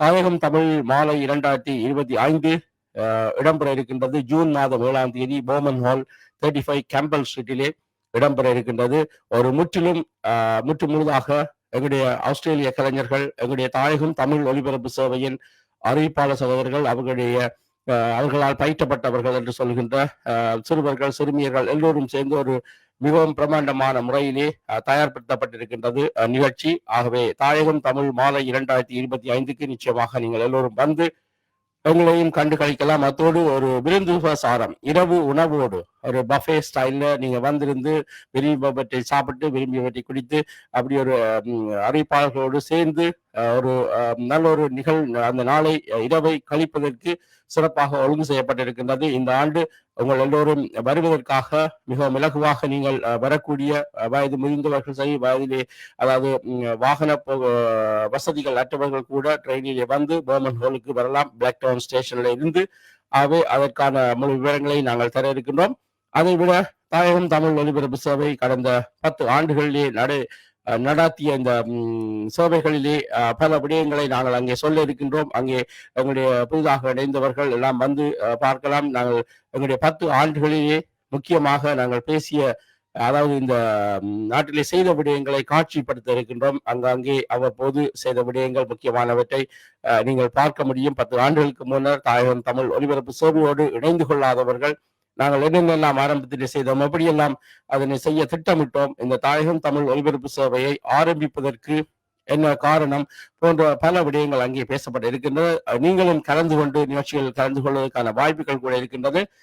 தாயகம் தமிழ் மாலை இரண்டாயிரத்தி இருபத்தி ஐந்து இடம்பெற இருக்கின்றது ஜூன் மாதம் ஏழாம் தேதி Bowman Hall thirty five Campbell ஸ்ட்ரீட்டிலே இடம்பெற இருக்கின்றது. ஒரு முற்றிலும் முற்று முழுதாக எங்களுடைய ஆஸ்திரேலிய கலைஞர்கள் எங்களுடைய தாயகம் தமிழ் ஒலிபரப்பு சேவையின் அறிவிப்பாளர் சகோதரர்கள் அவர்களுடைய அவர்களால் பயிற்றப்பட்டவர்கள் என்று சொல்கின்ற அஹ், சிறுவர்கள் சிறுமியர்கள் எல்லோரும் சேர்ந்து ஒரு மிகவும் பிரமாண்டமான முறையிலே தயார்படுத்தப்பட்டிருக்கின்றது அஹ், நிகழ்ச்சி. ஆகவே தாயகம் தமிழ் மாலை இரண்டாயிரத்தி இருபத்தி ஐந்துக்கு நிச்சயமாக நீங்கள் எல்லோரும் வந்து உங்களையும் கண்டு கழிக்கலாம் அத்தோடு ஒரு விருந்து சாரம் இரவு உணவோடு. ஒரு பஃபே ஸ்டைலில் நீங்கள் வந்திருந்து விரும்பியவற்றை சாப்பிட்டு விரும்பியவற்றை குடித்து அப்படி ஒரு அறிவிப்பாளர்களோடு சேர்ந்து ஒரு நல்ல ஒரு நிகழ் அந்த நாளை இரவை கழிப்பதற்கு சிறப்பாக ஒழுங்கு செய்யப்பட்டிருக்கின்றது. இந்த ஆண்டு உங்கள் எல்லோரும் வருவதற்காக மிகவும் இலகுவாக நீங்கள் வரக்கூடிய வயது முதிர்ந்தவர்கள் சரி வயதிலே அதாவது வாகன வசதிகள் அற்றவர்கள் கூட ட்ரெயினிலே வந்து பர்மன் ஹோலுக்கு வரலாம். பிளாக் டவுன் ஸ்டேஷன்ல இருந்து ஆகவே அதற்கான முழு விவரங்களை நாங்கள் தர இருக்கின்றோம். அதைவிட தாயகம் தமிழ் ஒலிபரப்பு சேவை கடந்த பத்து ஆண்டுகளிலே நடு நடாத்திய இந்த சேவைகளிலே பல விடயங்களை நாங்கள் அங்கே சொல்ல இருக்கின்றோம். அங்கே எங்களுடைய புதிதாக இணைந்தவர்கள் எல்லாம் வந்து பார்க்கலாம். நாங்கள் எங்களுடைய பத்து ஆண்டுகளிலே முக்கியமாக நாங்கள் பேசிய அதாவது இந்த நாட்டிலே செய்த விடயங்களை காட்சிப்படுத்த இருக்கின்றோம். அங்கங்கே அவ்வப்போது செய்த விடயங்கள் முக்கியமானவற்றை நீங்கள் பார்க்க முடியும். பத்து ஆண்டுகளுக்கு முன்னர் தாயகம் தமிழ் ஒலிபரப்பு சேவையோடு இணைந்து கொள்ளாதவர்கள் நாங்கள் என்னென்னலாம் ஆரம்பத்தில் செய்தோம் எப்படியெல்லாம் அதனை செய்ய திட்டமிட்டோம் இந்த தாயகம் தமிழ் ஒலிபரப்பு சேவையை ஆரம்பிப்பதற்கு என்ன காரணம் போன்ற பல விடயங்கள் அங்கே பேசப்பட்டு இருக்கின்றது நீங்களும் கலந்து கொண்டு நிகழ்ச்சிகளில் கலந்து கொள்வதற்கான வாய்ப்புகள் கூட இருக்கின்றது.